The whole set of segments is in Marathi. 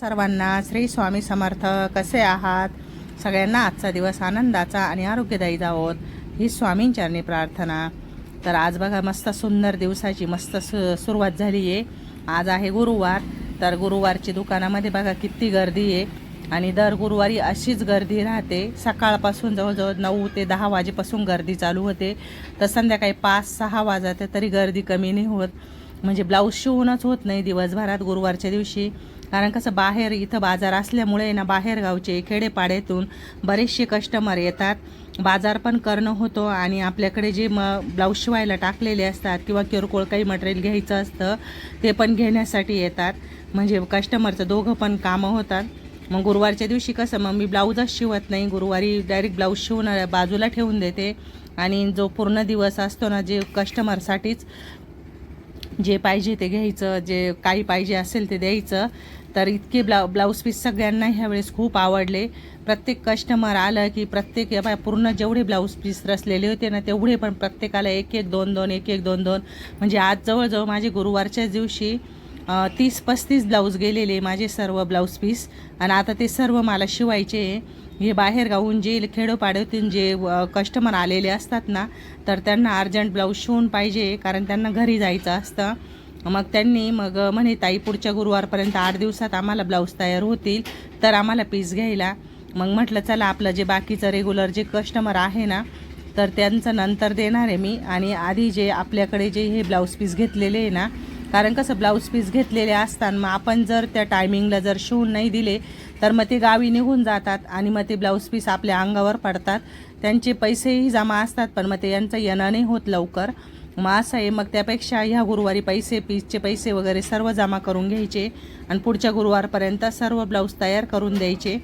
सर्वांना श्री स्वामी समर्थ. कसे आहात? सगळ्यांना आजचा दिवस आनंदाचा आणि आरोग्यदायी जावोत. ही स्वामींचरणी प्रार्थना. तर आज बघा मस्त सुंदर दिवसाची मस्त सु सुरुवात झाली आहे. आज आहे गुरुवार. तर गुरुवारची दुकानामध्ये बघा किती गर्दी आहे. आणि दर गुरुवारी अशीच गर्दी राहते. सकाळपासून जवळजवळ नऊ ते दहा वाजेपासून गर्दी चालू होते. तर संध्याकाळी पाच सहा वाजते तरी गर्दी कमी नाही होत. म्हणजे ब्लाऊज शिवूनच होत नाही दिवसभरात गुरुवारच्या दिवशी. कारण कसं बाहेर इथं बाजार असल्यामुळे ना बाहेरगावचे खेडेपाड्यातून बरेचसे कस्टमर येतात. बाजार पण करणं होतो आणि आपल्याकडे जे म ब्लाऊज शिवायला टाकलेले असतात किंवा किरकोळ काही मटेरियल घ्यायचं असतं ते पण घेण्यासाठी येतात. म्हणजे कस्टमरचं दोघं पण कामं होतात. मग गुरुवारच्या दिवशी कसं मग मी ब्लाऊजच शिवत नाही गुरुवारी डायरेक्ट ब्लाऊज शिवून बाजूला ठेवून देते. आणि जो पूर्ण दिवस असतो ना जे कस्टमरसाठीच जे पाहिजे ते घ्यायचं जे काही पाहिजे असेल ते द्यायचं. तर इतके ब्लाउ ब्लाऊज पीस सगळ्यांना ह्यावेळेस खूप आवडले. प्रत्येक कस्टमर आलं की प्रत्येक पूर्ण जेवढे ब्लाऊज पीस रचलेले होते ना तेवढे पण प्रत्येकाला एक एक दोन दोन एक एक दोन दोन म्हणजे आज जवळजवळ माझे गुरुवारच्याच दिवशी तीस पस्तीस ब्लाऊज गेलेले माझे सर्व ब्लाऊज पीस. आणि आता ते सर्व मला शिवायचे. हे बाहेर गावून जे खेडोपाड्यातून जे कस्टमर आलेले असतात ना तर त्यांना अर्जंट ब्लाऊज शिवून पाहिजे कारण त्यांना घरी जायचं असतं. मग त्यांनी मग म्हणे ताई पुढच्या गुरुवारपर्यंत आठ दिवसात आम्हाला ब्लाऊज तयार होतील तर आम्हाला पीस घ्यायला. मग म्हटलं चला आपलं जे बाकीचं रेग्युलर जे कस्टमर आहे ना तर त्यांचं नंतर देणार आहे मी. आणि आधी जे आपल्याकडे जे हे ब्लाऊज पीस घेतलेले आहे ना कारण कसं ब्लाऊज पीस घेतलेले असतात मग आपण जर त्या टायमिंगला जर शिवून नाही दिले तर मग ते गावी निघून जातात आणि मग ते ब्लाऊज पीस आपल्या अंगावर पडतात. त्यांचे पैसेही जमा असतात पण मग ते यांचं येणं नाही होत लवकर. मग असं आहे मग त्यापेक्षा ह्या गुरुवारी पैसे पीसचे पैसे वगैरे सर्व जमा करून घ्यायचे आणि पुढच्या गुरुवारपर्यंत सर्व ब्लाऊज तयार करून द्यायचे.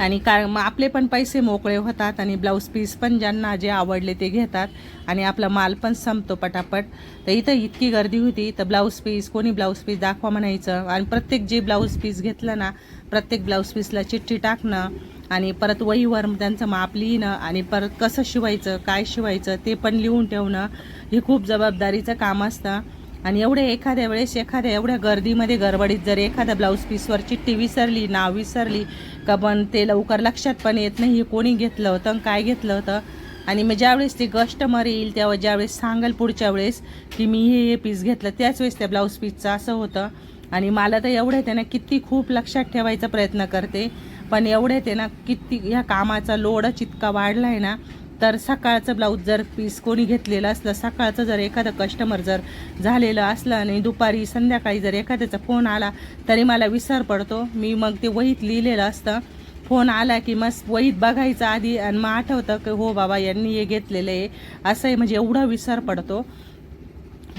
आणि का मग आपले पण पैसे मोकळे होतात आणि ब्लाऊज पीस पण ज्यांना जे आवडले ते घेतात आणि आपला माल पण संपतो पटापट. तर इथं इतकी गर्दी होती तर ब्लाऊज पीस कोणी ब्लाऊज पीस दाखवा म्हणायचं आणि प्रत्येक जे ब्लाऊज पीस घेतलं ना प्रत्येक ब्लाऊज पीसला चिठ्ठी टाकणं आणि परत वहीवर त्यांचं माप लिहिणं आणि परत कसं शिवायचं काय शिवायचं ते पण लिहून ठेवणं हे खूप जबाबदारीचं काम असतं. आणि एवढे एखाद्या वेळेस एखाद्या एवढ्या गर्दीमध्ये गडबडीत जर एखाद्या ब्लाऊज पीसवर चिठ्ठी विसरली नाव विसरली का पण ते लवकर लक्षात पण येत नाही हे कोणी घेतलं होतं आणि काय घेतलं होतं? आणि मग ज्यावेळेस ते कस्टमर येईल तेव्हा ज्यावेळेस सांगाल पुढच्या वेळेस की मी हे हे पीस घेतलं त्याच वेळेस त्या ब्लाऊज पीसचं असं होतं. आणि मला तर एवढं त्यांना किती खूप लक्षात ठेवायचा प्रयत्न करते. पण एवढे त्यांना किती ह्या कामाचा लोडच इतका वाढला आहे ना तर सकाळचं ब्लाऊज जर पीस कोणी घेतलेलं असलं सकाळचं जर एखादं कस्टमर जर झालेलं असलं आणि दुपारी संध्याकाळी जर एखाद्याचा फोन आला तरी मला विसर पडतो. मी मग ते वहीत लिहिलेलं असतं. फोन आला की मस्त वहीत बघायचं आधी आणि मग आठवतं की हो बाबा यांनी हे घेतलेलं आहे. असं आहे म्हणजे एवढा विसर पडतो.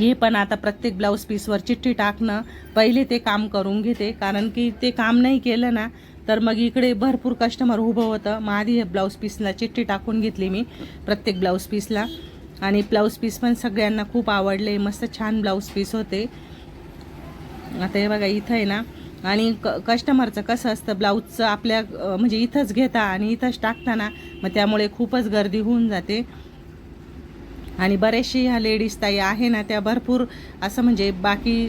हे पण आता प्रत्येक ब्लाऊज पीसवर चिठ्ठी टाकणं पहिले ते काम करून घेते. कारण की ते काम नाही केलं ना तर मग इकडे भरपूर कस्टमर उभं होतं. मग आधी हे ब्लाऊज पीसला चिठ्ठी टाकून घेतली मी प्रत्येक ब्लाऊज पीसला. आणि ब्लाऊज पीस पण सगळ्यांना खूप आवडले. मस्त छान ब्लाऊज पीस होते. आता हे बघा इथं आहे ना. आणि क कस्टमरचं कसं असतं ब्लाऊजचं आपल्या म्हणजे इथंच घेता आणि इथंच टाकताना मग त्यामुळे खूपच गर्दी होऊन जाते. आणि बरेचसे ह्या लेडीज ताई आहे ना त्या भरपूर असं म्हणजे बाकी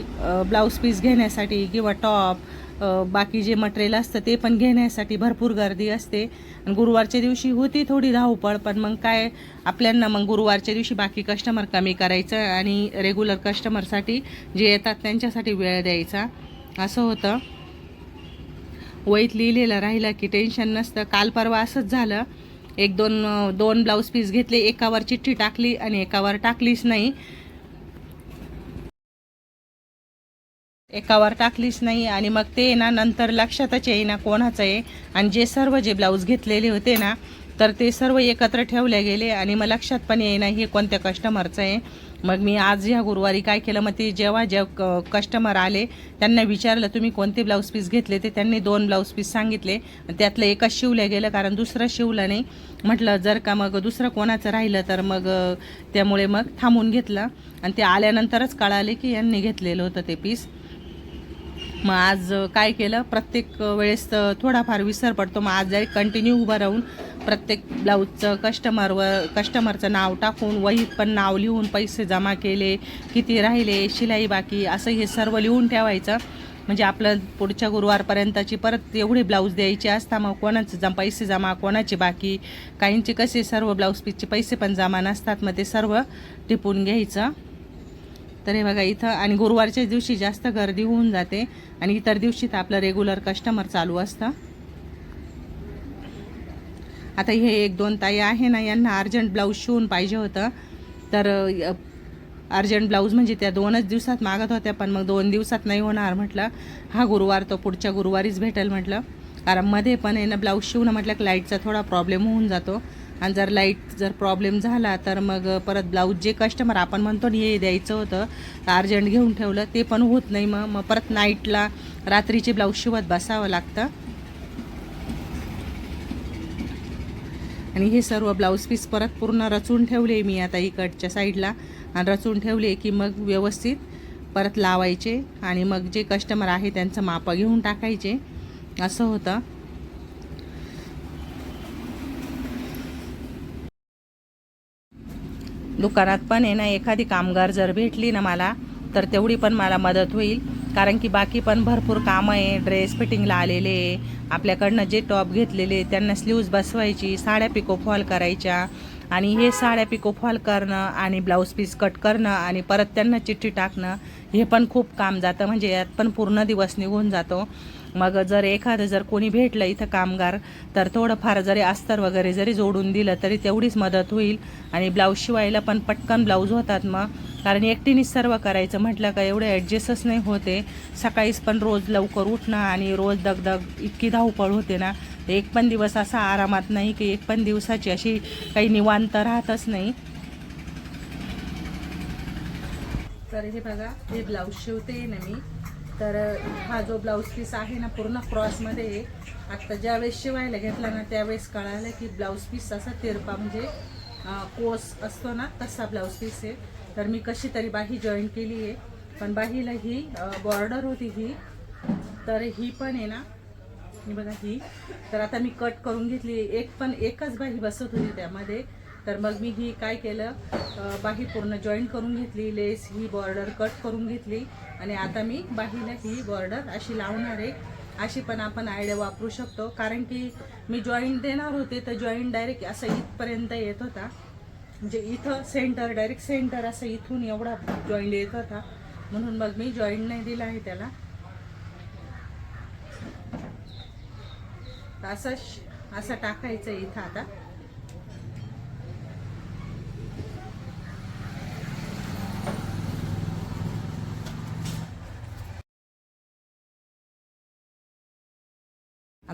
ब्लाऊज पीस घेण्यासाठी किंवा टॉप बाकी जे मटेरियल असतं ते पण घेण्यासाठी भरपूर गर्दी असते. आणि गुरुवारच्या दिवशी होती थोडी धावपळ पण मग काय आपल्यांना मग गुरुवारच्या दिवशी बाकी कस्टमर कमी करायचं आणि रेग्युलर कस्टमरसाठी जे येतात त्यांच्यासाठी वेळ द्यायचा. असं होतं. वहीत लिहिलेलं राहिलं की टेन्शन नसतं. काल परवा असंच झालं. एक दोन दोन ब्लाऊज पीस घेतले एकावर चिठ्ठी टाकली आणि एकावर टाकलीच नाही. एकावर टाकलीच नाही आणि मग ते ना नंतर लक्षातच येईना कोणाचं आहे. आणि जे सर्व जे ब्लाऊज घेतलेले होते ना तर ते सर्व एकत्र ठेवले गेले आणि मग लक्षात पण येईना हे कोणत्या कस्टमरचं आहे. मग मी आज ह्या गुरुवारी काय केलं मग ते जेव्हा जे कस्टमर आले त्यांना विचारलं तुम्ही कोणते ब्लाऊज पीस घेतले? ते त्यांनी दोन ब्लाऊज पीस सांगितले. त्यातलं एकच शिवलं गेलं कारण दुसरं शिवलं नाही. म्हटलं जर का मग दुसरं कोणाचं राहिलं तर मग त्यामुळे मग थांबून घेतलं. आणि ते आल्यानंतरच कळाले की यांनी घेतलेलं होतं ते पीस मग आज काय केलं? प्रत्येक वेळेस थोडाफार विसर पडतो. मग आज जरी कंटिन्यू उभं राहून प्रत्येक ब्लाऊजचं कस्टमरवर कस्टमरचं नाव टाकून वहीत पण नाव लिहून पैसे जमा केले किती राहिले शिलाई बाकी असं हे सर्व लिहून ठेवायचं. म्हणजे आपलं पुढच्या गुरुवारपर्यंतची परत एवढे ब्लाऊज द्यायचे असता मग कोणाचं जम पैसे जमा कोणाचे बाकी. काहींचे कसे सर्व ब्लाऊज पीसचे पैसे पण जमा नसतात मग ते सर्व टिपून घ्यायचं. तर हे बघा इथं आणि गुरुवारच्या दिवशी जास्त गर्दी होऊन जाते. आणि इतर दिवशी तर आपलं रेग्युलर कस्टमर चालू असतं. आता हे एक दोन ताई आहे ना यांना अर्जंट ब्लाऊज शिवून पाहिजे होतं. तर अर्जंट ब्लाऊज म्हणजे त्या दोनच दिवसात मागत होत्या पण मग दोन दिवसात नाही होणार म्हटलं. हा गुरुवार तो पुढच्या गुरुवारीच भेटेल म्हटलं. कारण मध्ये पण आहे ना ब्लाऊज शिवणं म्हटलं की लाईटचा थोडा प्रॉब्लेम होऊन जातो. आणि जर लाइट जर प्रॉब्लेम झाला तर मग परत ब्लाऊज जे कस्टमर आपण म्हणतो ना हे द्यायचं होतं अर्जंट घेऊन ठेवलं ते पण होत नाही मग. मग परत नाईटला रात्रीचे ब्लाऊज शिवत बसावं लागतं. आणि हे सर्व ब्लाऊज पीस परत पूर्ण रचून ठेवले मी आता इकडच्या साईडला आणि रचून ठेवले की मग व्यवस्थित परत लावायचे आणि मग जे कस्टमर आहे त्यांचं माप घेऊन टाकायचे. असं होतं. दुकानात पण आहे ना एखादी कामगार जर भेटली ना मला तर तेवढी पण मला मदत होईल. कारण की बाकी पण भरपूर कामं आहे ड्रेस फिटिंगला आलेले आहे. आपल्याकडनं जे टॉप घेतलेले त्यांना स्लीव्ज बसवायची साड्या पिको फॉल करायच्या. आणि हे साड्या पिको फॉल करणं आणि ब्लाऊज पीस कट करणं आणि परत त्यांना चिठ्ठी टाकणं हे पण खूप काम जातं. म्हणजे यात पण पूर्ण दिवस निघून जातो. मग जर एखादं जर कोणी भेटलं इथं कामगार तर थोडंफार जरी अस्तर वगैरे जरी जोडून दिलं तरी तेवढीच मदत होईल. आणि ब्लाऊज शिवायला पण पटकन ब्लाऊज होतात मग. कारण एकटीनेच सर्व करायचं. म्हटलं का एवढं ॲडजस्टच नाही होते. सकाळीच पण रोज लवकर उठणं आणि रोज दगदग इतकी धावपळ होते ना. एक पण दिवस असा आरामात नाही की एक पण दिवसाची अशी काही निवांत राहतच नाही. तर हे बघा हे ब्लाऊज शिवते ना मी. तर हा जो ब्लाऊज पीस आहे ना पूर्ण क्रॉसमध्ये आहे. आत्ता ज्यावेळेस शिवायला घेतला ना त्यावेळेस कळालं की ब्लाऊज पीस असा तिरपा म्हणजे कोस असतो ना तसा ब्लाऊज पीस आहे. तर मी कशी तरी बाही जॉईन केली आहे. पण बाहीला ही बॉर्डर होती ही. तर ही पण आहे ना. ही बघा ही. तर आता मी कट करून घेतली. एक पण एकच बाही बसत होती त्यामध्ये. तर मग मी ही काय केलं? बाही पूर्ण जॉईन करून घेतली. लेस ही बॉर्डर कट करून घेतली. आणि आता मी बाहीला ही बॉर्डर अशी लावणार आहे. अशी पण आपण आयडिया वापरू शकतो. कारण की मी जॉईंट देणार होते तर जॉईंट डायरेक्ट असं इथपर्यंत येत होता. म्हणजे इथं सेंटर डायरेक्ट सेंटर असं इथून एवढा जॉईंट येत होता. म्हणून मग मी जॉईंट नाही दिला आहे त्याला. असं असं टाकायचं इथं आता.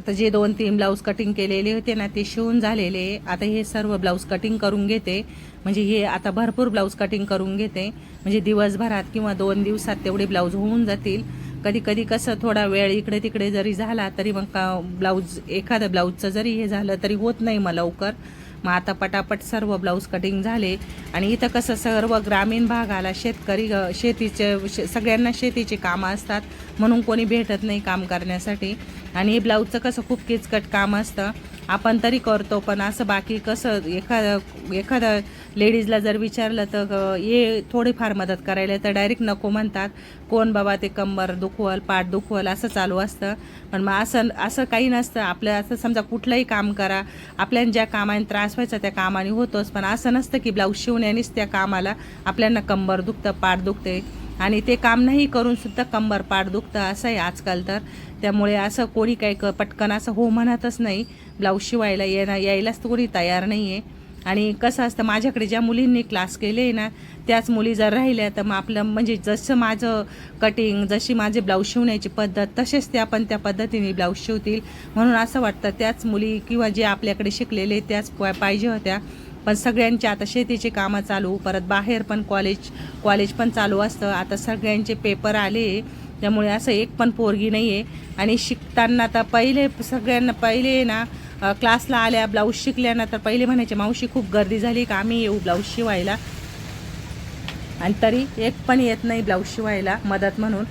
आता जे दोन तीन ब्लाऊज कटिंग केलेले होते ना ते शिवून झालेले. आता हे सर्व ब्लाऊज कटिंग करून घेते. म्हणजे हे आता भरपूर ब्लाऊज कटिंग करून घेते. म्हणजे दिवसभरात किंवा दोन दिवसात तेवढे ब्लाऊज होऊन जातील. कधी कधी कसं थोडा वेळ इकडे तिकडे जरी झाला तरी मग का ब्लाऊज एखादं ब्लाऊजचं जरी हे झालं तरी होत नाही मग लवकर. मग आता पटापट सर्व ब्लाऊज कटिंग झाले. आणि इथं कसं सर्व ग्रामीण भागाला शेतकरी शेतीचे शे- सगळ्यांना शेतीचे कामं असतात. म्हणून कोणी भेटत नाही काम करण्यासाठी. आणि हे ब्लाऊजचं कसं खूप किचकट काम असतं. आपण तरी करतो पण असं बाकी कसं एखादं एखादं लेडीजला जर विचारलं तर ये थोडीफार मदत करायला तर डायरेक्ट नको म्हणतात. कोण बाबा ते कंबर दुखवल पाठ दुखवल असं चालू असतं. पण मग असं असं काही नसतं. आपलं असं समजा कुठलंही काम करा. आपल्याला ज्या कामाने त्रास व्हायचा त्या कामाने होतोच. पण असं नसतं की ब्लाऊज शिवण्यानेच त्या कामाला आपल्याला कंबर दुखतं पाठ दुखते. आणि ते काम नाही करून सुद्धा कंबर पाठ दुखतं असं आहे आजकाल तर. त्यामुळे असं कोणी काही क पटकन असं हो म्हणतच नाही. ब्लाऊज शिवायला येणं यायलाच कोणी तयार नाही आहे आणि कसं असतं माझ्याकडे ज्या मुलींनी क्लास केले आहे ना त्याच मुली जर राहिल्या तर मग आपलं म्हणजे जसं माझं कटिंग जशी माझे ब्लाऊज शिवण्याची पद्धत तसेच त्या पण त्या पद्धतीने ब्लाऊज शिवतील. म्हणून असं वाटतं त्याच मुली किंवा जे आपल्याकडे शिकलेले त्याच पाहिजे होत्या. पण सगळ्यांचे आता शेतीचे कामं चालू परत बाहेर पण कॉलेज कॉलेज पण चालू असतं. आता सगळ्यांचे पेपर आले त्यामुळे असं एक पण पोरगी नाही आहे आणि शिकताना तर पहिले सगळ्यांना पहिले ना क्लासला आल्या ब्लाऊज शिकल्या ना तर पहिले म्हणायचे मावशी खूप गर्दी झाली का? आम्ही येऊ ब्लाऊज शिवायला. आणि तरी एक पण येत नाही ब्लाऊज शिवायला मदत म्हणून.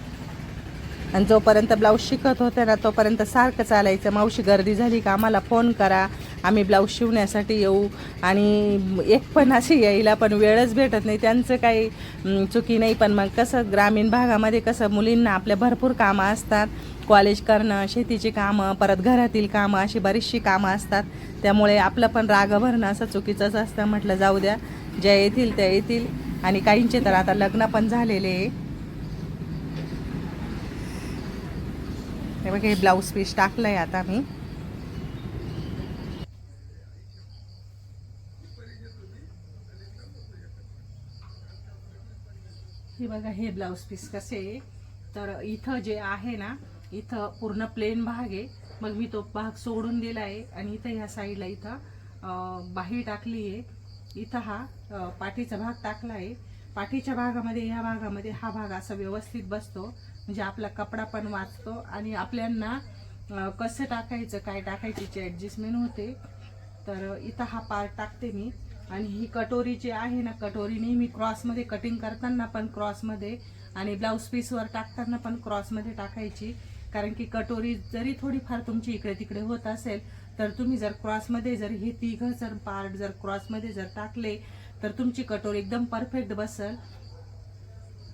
आणि जोपर्यंत ब्लाऊज शिकत होते ना तोपर्यंत सारखं चालायचं मावशी गर्दी झाली का? आम्हाला फोन करा. आम्ही ब्लाऊज शिवण्यासाठी येऊ आणि एक पण अशी यायला पण वेळच भेटत नाही. त्यांचं काही चुकी नाही पण मग कसं ग्रामीण भागामध्ये कसं मुलींना आपल्या भरपूर कामं असतात. कॉलेज करणं शेतीची कामं परत घरातील कामं अशी बरीचशी कामं असतात. त्यामुळे आपलं पण राग भरणं असं चुकीचंच असतं म्हटलं जाऊ द्या. ज्या येतील त्या येतील. आणि काहींचे तर आता लग्न पण झालेले आहे. हे बघा हे ब्लाऊज पीस आहे आता मी. हे बघा हे ब्लाऊज पीस कसे आहे. तर इथं जे आहे ना इथं पूर्ण प्लेन भाग आहे. मग मी तो भाग सोडून दिला आहे आणि इथं ह्या साईडला इथं बाही टाकली आहे. इथं हा पाठीचा भाग टाकला आहे. पाठीच्या भागामध्ये ह्या भागामध्ये हा भाग असा व्यवस्थित बसतो. म्हणजे आपला कपडा पण वाचतो आणि आपल्यांना कसं टाकायचं काय टाकायची ॲडजस्टमेंट होते. तर इथं हा पार्ट टाकते मी. आणि ही कटोरी जी आहे ना कटोरी नेहमी क्रॉसमध्ये कटिंग करताना पण क्रॉसमध्ये आणि ब्लाऊज पीसवर टाकताना पण क्रॉसमध्ये टाकायची. कारण की कटोरी जरी थोडीफार तुमची इकडे तिकडे होत असेल तर तुम्ही जर क्रॉसमध्ये जर हे तिघं जर पार्ट जर क्रॉसमध्ये जर टाकले तर तुमची कटोरी एकदम परफेक्ट बसल.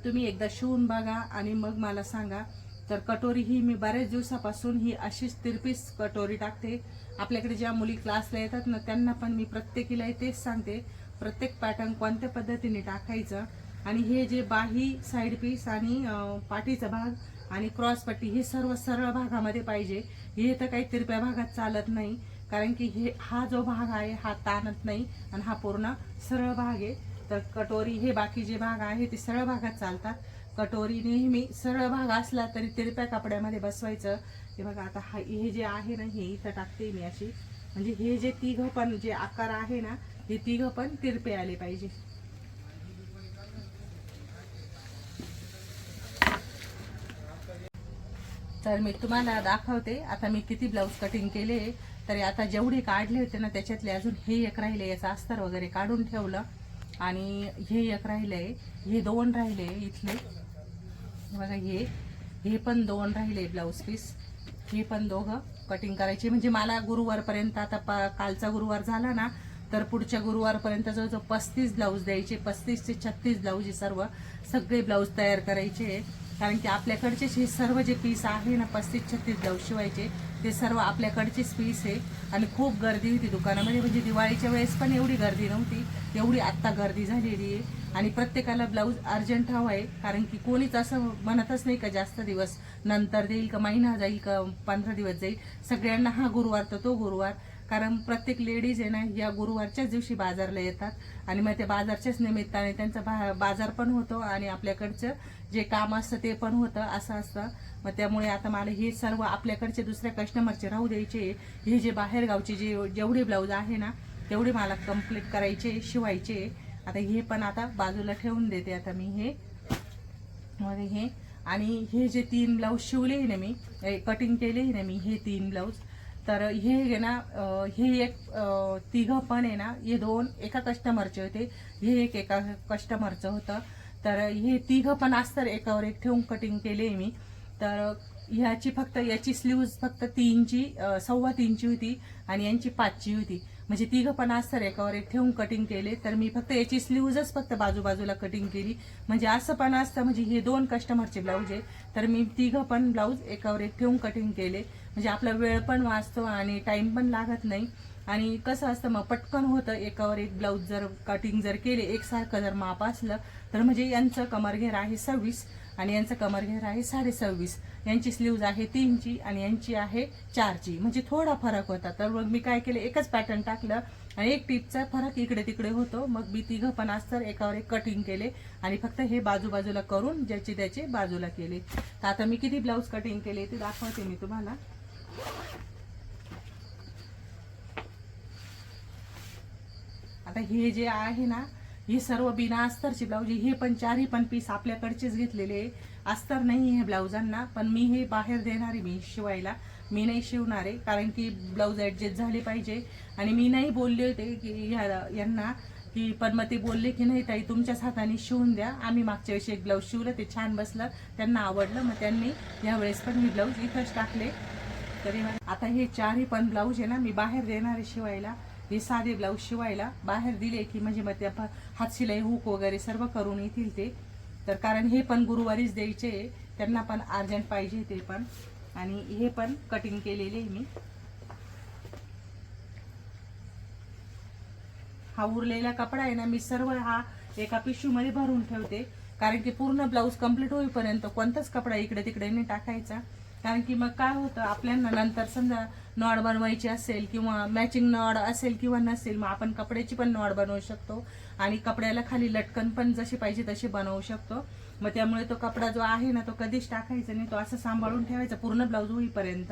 तुम्ही एकदा शिवून बघा आणि मग मला सांगा तर कटोरी ही मी बऱ्याच दिवसापासून ही अशीच तिरपीस कटोरी टाकते. आपल्याकडे ज्या मुली क्लासला येतात ना त्यांना पण मी प्रत्येकीला तेच सांगते. प्रत्येक पॅटर्न कोणत्या पद्धतीने टाकायचं आणि हे जे बाही साईड पीस आणि पाठीचा भाग आणि क्रॉस पट्टी हे सर्व सरळ भागामध्ये पाहिजे. हे तर काही तिरप्या भागात चालत नाही कारण की हे हा जो भाग आहे हा ताणत नाही आणि हा पूर्ण सरळ भाग आहे. तर कटोरी हे बाकी जे भाग आहे ते सरळ भागात चालतात. कटोरी नेहमी सरळ भाग असला तरी तिरप्या कपड्यामध्ये बसवायचं. हे बघा आता हा हे जे आहे ना हे इथं टाकते मी अशी. म्हणजे हे जे तिघं पण जे आकार आहे ना हे तिघं पण तिरपे आले पाहिजे. तर मी तुम्हाला दाखवते आता मी किती ब्लाऊज कटिंग केले तरी आता जेवढे काढले होते ना त्याच्यातले अजून हे एक राहिले याचं अस्तर वगैरे काढून ठेवलं. आणि हे एक राहिले हे दोन राहिले इथले. बघा हे हे पण दोन राहिले ब्लाऊज पीस हे पण दोघं कटिंग करायचे. म्हणजे मला गुरुवारपर्यंत आता प कालचा गुरुवार झाला ना तर पुढच्या गुरुवारपर्यंत जवळजवळ पस्तीस ब्लाऊज द्यायचे. पस्तीस ते छत्तीस ब्लाऊज हे सर्व सगळे ब्लाऊज तयार करायचे. कारण की आपल्याकडचे हे सर्व जे पीस आहे ना पस्तीस छत्तीस ब्लाऊज शिवायचे ते सर्व आपल्याकडचेच पीस आहे. आणि खूप गर्दी होती दुकानामध्ये. म्हणजे दिवाळीच्या वेळेस पण एवढी गर्दी नव्हती. एवढी आत्ता गर्दी झालेली आहे. आणि प्रत्येकाला ब्लाऊज अर्जंट हवा आहे कारण की कोणीच असं म्हणतच नाही का जास्त दिवस नंतर देईल का महिना जाईल का पंधरा दिवस जाईल. सगळ्यांना हा गुरुवार तर तो गुरुवार. कारण प्रत्येक लेडीज आहे ना या गुरुवारच्याच दिवशी बाजारला येतात. आणि मग त्या बाजारच्याच निमित्ताने त्यांचा बा बाजार पण होतो आणि आपल्याकडचं जे काम असतं ते पण होतं असं असतं. मग त्यामुळे आता मला हे सर्व आपल्याकडचे दुसऱ्या कस्टमरचे राहू द्यायचे. हे जे बाहेरगावचे जे जेवढे ब्लाऊज आहे ना तेवढे मला कंप्लीट करायचे शिवायचे. आता हे पण आता बाजूला ठेवून देते आता मी हे. मध्ये हे. आणि हे जे तीन ब्लाऊज शिवले आहे ना मी कटिंग केले आहे ना मी हे तीन ब्लाऊज तर हे आहे ना हे एक तिघं पण आहे ना हे दोन एका कस्टमरचे होते. हे एक एका कस्टमरचं होतं. तर हे तिघं पण असतं एकावर एक ठेवून कटिंग केले मी. तर ह्याची फक्त याची स्लीव्ज फक्त तीनची सव्वा तीनची होती आणि यांची पाचची होती. म्हणजे तिघं पण असतं एकावर एक ठेवून कटिंग केले. तर मी फक्त याची स्लीवजच फक्त बाजूबाजूला कटिंग केली. म्हणजे असं पण असतं म्हणजे हे दोन कस्टमरचे ब्लाऊज आहे तर मी तिघं पण ब्लाऊज एकावर एक ठेवून कटिंग केले. म्हणजे आपला वेळ पण वाचतो आणि टाईम पण लागत नाही. आणि कसं असतं मग पटकन होतं एकावर एक ब्लाऊज जर कटिंग जर केले एकसारखं जर माप असलं तर म्हणजे यांचं कमरघेर आहे सव्वीस. आणि यांचं कमरघेर आहे साडे सव्वीस यांची स्लीव्ज आहे तीनची आणि यांची आहे चारची. म्हणजे थोडा फरक होता. तर मग मी काय केलं? एकच पॅटर्न टाकलं आणि एक टिपचा फरक इकडे तिकडे होतो. मग मी तिघं पण असतर एकावर एक कटिंग केले आणि फक्त हे बाजूबाजूला करून ज्याचे त्याचे बाजूला केले. तर आता मी किती ब्लाऊज कटिंग केले ते दाखवते मी तुम्हाला. आता हे जे आहे ना ही सर्व बिना अस्तरची ब्लाऊज हे पण चारही पण पीस आपल्याकडचेच घेतलेले आहे. अस्तर नाही आहे ब्लाऊजांना पण मी हे बाहेर देणार आहे मी शिवायला. मी नाही शिवणार आहे कारण की ब्लाऊज ॲडजस्ट झाले पाहिजे. आणि मी नाही बोलले होते की ह्या यांना की पण मग ते बोलले की नाही ताई तुमच्याच हाताने शिवून द्या. आम्ही मागच्या वेळेस एक ब्लाऊज शिवलं ते छान बसलं. त्यांना आवडलं मग त्यांनी यावेळेस पण मी ब्लाऊज इथंच टाकले. तरी आता हे चारही पण ब्लाऊज आहे ना मी बाहेर देणार आहे शिवायला. हे साधे ब्लाऊज शिवायला बाहेर दिले की म्हणजे मग त्या हातशिलाई हुक वगैरे सर्व करून येतील ते. तर कारण हे पण गुरुवारीच द्यायचे आहे. त्यांना पण अर्जंट पाहिजे ते पण. आणि हे पण कटिंग केलेले आहे मी. हा उरलेला कपडा आहे ना मी सर्व हा एका पिशवीमध्ये भरून ठेवते. कारण की पूर्ण ब्लाऊज कंप्लीट होईपर्यंत कोणताच कपडा इकडे तिकडे नाही टाकायचा. कारण की मग काय होतं आपल्याला नंतर समजा नॉड बनवायची असेल किंवा मॅचिंग नॉड असेल किंवा नसेल मग आपण कपड्याची पण नॉड बनवू शकतो आणि कपड्याला खाली लटकन पण जशी पाहिजे तशी बनवू शकतो. मग त्यामुळे तो कपडा जो आहे ना तो कधीच टाकायचा नाही तो असं सांभाळून ठेवायचा. पूर्ण ब्लाऊज होईपर्यंत.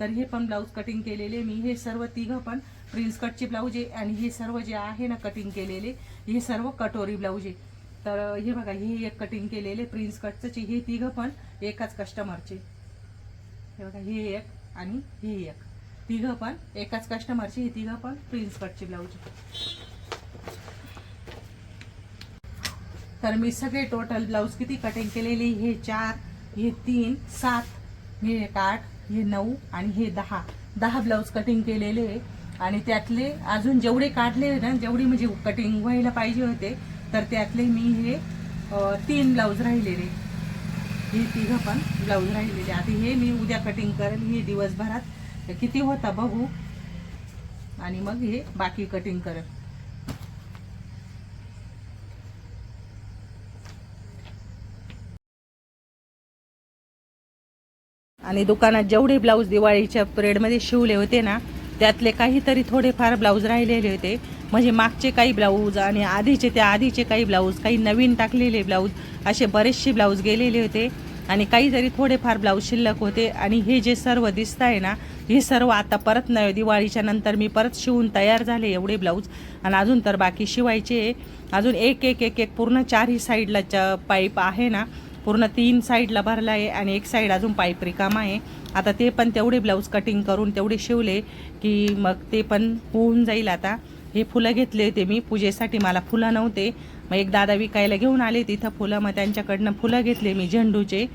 तर हे पण ब्लाऊज कटिंग केलेले मी हे सर्व तिघं पण प्रिन्स कटचे ब्लाऊज आहे आणि हे सर्व जे आहे ना कटिंग केलेले हे सर्व कटोरी ब्लाऊज आहे. तर हे बघा हे एक कटिंग केलेले प्रिन्स कटचं हे तिघं पण एकाच कस्टमरचे हे बघा ही एक आणि हे एक. तिघं पण एकाच कस्टमरची हे तिघं पण प्रिन्स कटचे ब्लाऊज तर मी सगळे टोटल ब्लाऊज किती कटिंग केलेली? हे चार हे तीन सात हे एक आठ हे नऊ आणि हे दहा. दहा ब्लाऊज कटिंग केलेले आणि त्यातले अजून जेवढे काढले ना जेवढी म्हणजे कटिंग व्हायला पाहिजे होते तर त्यातले मी हे तीन ब्लाऊज राहिलेले. ही तिघं पण ब्लाऊज राहिलेली. आता हे मी उद्या कटिंग करेल हे दिवसभरात. किती होता बघू. आणि मग हे बाकी कटिंग करेल. आणि दुकानात जेवढे ब्लाऊज दिवाळीच्या पिरियडमध्ये शिवले होते ना त्यातले काहीतरी थोडेफार ब्लाऊज राहिलेले होते. म्हणजे मागचे काही ब्लाऊज आणि आधीचे त्या आधीचे काही ब्लाऊज काही नवीन टाकलेले ब्लाऊज असे बरेचसे ब्लाऊज गेलेले होते. आणि काहीतरी थोडेफार ब्लाऊज शिल्लक होते. आणि हे जे सर्व दिसत आहे ना हे सर्व आता परत न दिवाळीच्या नंतर मी परत शिवून तयार झाले एवढे ब्लाऊज. आणि अजून तर बाकी शिवायचे. आहे. अजून एक एक एक एक पूर्ण चारही साईडला च पाईप आहे ना पूर्ण तीन साईडला भरला आहे आणि एक साईड अजून पाईप रिकामा आहे. आता ते पण तेवढे ब्लाऊज कटिंग करून तेवढे शिवले की मग ते पण होऊन जाईल आता. हे फुलं घेतले होते मी पूजेसाठी मला फुलं नव्हते. मग एक दादा विकायला घेऊन आले तिथं फुलं मग त्यांच्याकडनं फुलं घेतले मी झेंडूचे.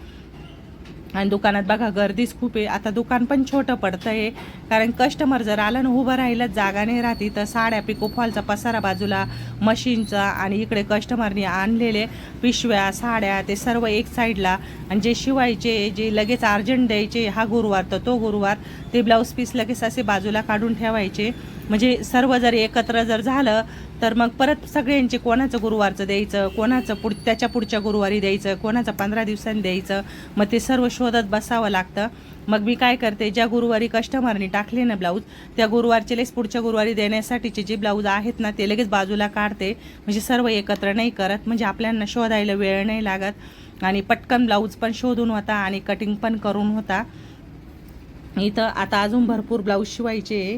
आणि दुकानात बघा गर्दीच खूप आहे. आता दुकान पण छोटं पडतं आहे कारण कस्टमर जर आलं ना उभं राहिलं जागा नाही राहते तर साड्या पिको फॉलचा पसारा बाजूला मशीनचा आणि इकडे कस्टमरनी आणलेले पिशव्या साड्या ते सर्व एक साईडला आणि जे शिवायचे जे लगेच अर्जंट द्यायचे हा गुरुवार तर तो गुरुवार. ते ब्लाऊज पीस लगेच असे बाजूला काढून ठेवायचे. म्हणजे सर्व जर एकत्र जर झालं तर मग परत सगळ्यांचे कोणाचं गुरुवारचं द्यायचं कोणाचं पुढ त्याच्या पुढच्या गुरुवारी द्यायचं कोणाचं पंधरा दिवसांनी द्यायचं मग ते सर्व शोधत बसावं लागतं. मग मी काय करते ज्या गुरुवारी कस्टमरनी टाकले ना ब्लाऊज त्या गुरुवारचे लेस पुढच्या गुरुवारी देण्यासाठीचे जे ब्लाऊज आहेत ना ते लगेच बाजूला काढते. म्हणजे सर्व एकत्र नाही करत म्हणजे आपल्याला शोधायला वेळ नाही लागत. आणि पटकन ब्लाऊज पण शोधून होता आणि कटिंग पण करून होता. इथं आता अजून भरपूर ब्लाऊज शिवायचे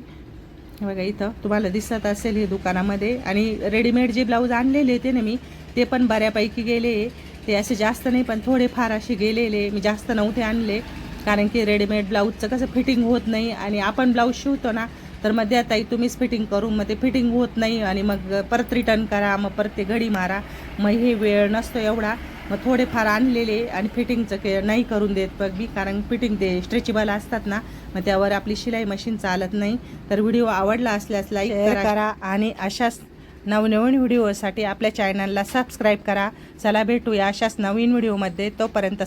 बघा इथं तुम्हाला दिसत असेल हे दुकानामध्ये. आणि रेडीमेड जे ब्लाऊज आणलेले होते ना मी ते पण बऱ्यापैकी गेले ते असे जास्त नाही पण थोडेफार असे गेलेले मी जास्त नव्हते आणले कारण की रेडीमेड ब्लाऊजचं कसं फिटिंग होत नाही. आणि आपण ब्लाऊज शिवतो ना तर मग द्या ताई तुम्हीच फिटिंग करून मग ते फिटिंग होत नाही आणि मग परत रिटर्न करा मग परत ते घडी मारा. मग हे वेळ नसतो एवढा. मग थोडेफार आणलेले आणि फिटिंगचं के नाही करून देत बघ मी कारण फिटिंग ते स्ट्रेचेबल असतात ना मग त्यावर आपली शिलाई मशीन चालत नाही. तर व्हिडिओ आवडला असल्यास लाईक करा. आणि अशाच नवनवीन व्हिडिओसाठी आपल्या चॅनलला सबस्क्राईब करा. चला भेटूया अशाच नवीन व्हिडिओमध्ये. तोपर्यंत